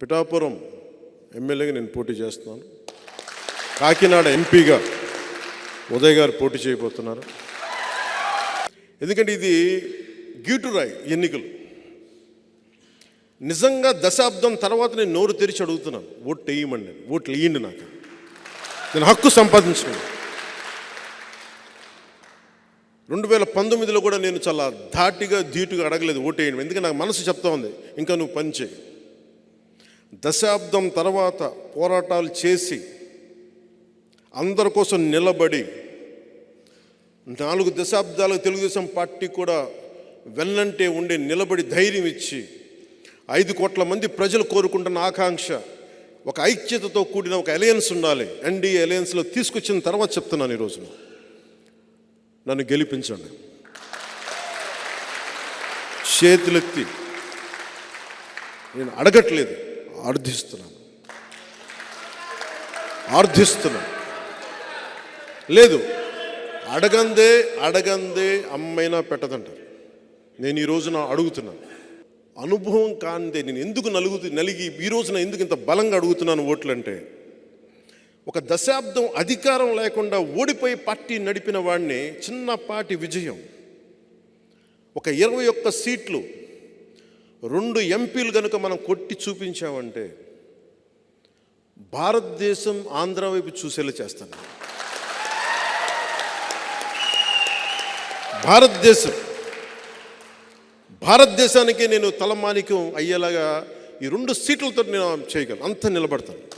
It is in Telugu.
పిఠాపురం ఎమ్మెల్యేగా నేను పోటీ చేస్తున్నాను. కాకినాడ ఎంపీగా ఉదయ్ గారు పోటీ చేయబోతున్నారు. ఎందుకంటే ఇది గీటురాయి ఎన్నికలు. నిజంగా దశాబ్దం తర్వాత నేను నోరు తెరిచి అడుగుతున్నాను. ఓట్లు వేయమండి నేను ఓట్లు వేయండి నాకు. నేను హక్కు సంపాదించుకున్నాను. రెండు వేల పంతొమ్మిదిలో కూడా నేను చాలా ధాటిగా ధీటుగా అడగలేదు ఓటేయండి ఎందుకంటే నాకు మనసు చెప్తా ఉంది ఇంకా నువ్వు పని చేయి. దశాబ్దం తర్వాత పోరాటాలు చేసి అందరి కోసం నిలబడి నాలుగు దశాబ్దాలు తెలుగుదేశం పార్టీ కూడా వెళ్ళంటే ఉండే నిలబడి ధైర్యం ఇచ్చి ఐదు కోట్ల మంది ప్రజలు కోరుకుంటున్న ఆకాంక్ష ఒక ఐక్యతతో కూడిన ఒక అలయన్స్ ఉండాలి. ఎన్డీఏ అలయన్స్లో తీసుకొచ్చిన తర్వాత చెప్తున్నాను ఈ రోజున. నన్ను గెలిపించండి. చేతులెత్తి. నేను అడగట్లేదు. ఆర్థిస్తున్నాను. ఆర్థిస్తున్నాను. లేదు అడగందే అడగందే అమ్మైనా పెట్టదంటారు. నేను ఈ రోజున అడుగుతున్నాను. అనుభవం కాందే నేను ఎందుకు నలుగుతు నలిగి ఈ రోజున ఎందుకు ఇంత బలంగా అడుగుతున్నాను ఓట్లంటే ఒక దశాబ్దం అధికారం లేకుండా ఓడిపోయి పార్టీ నడిపిన వాడిని చిన్నపాటి విజయం. ఒక ఇరవై ఒక్క సీట్లు రెండు ఎంపీలు కనుక మనం కొట్టి చూపించామంటే భారతదేశం ఆంధ్ర వైపు చూసేలా చేస్తాను. భారతదేశం. భారతదేశానికి నేను తలమానికం అయ్యేలాగా ఈ రెండు సీట్లతో నేను చేయగలను. అంత నిలబడతాను.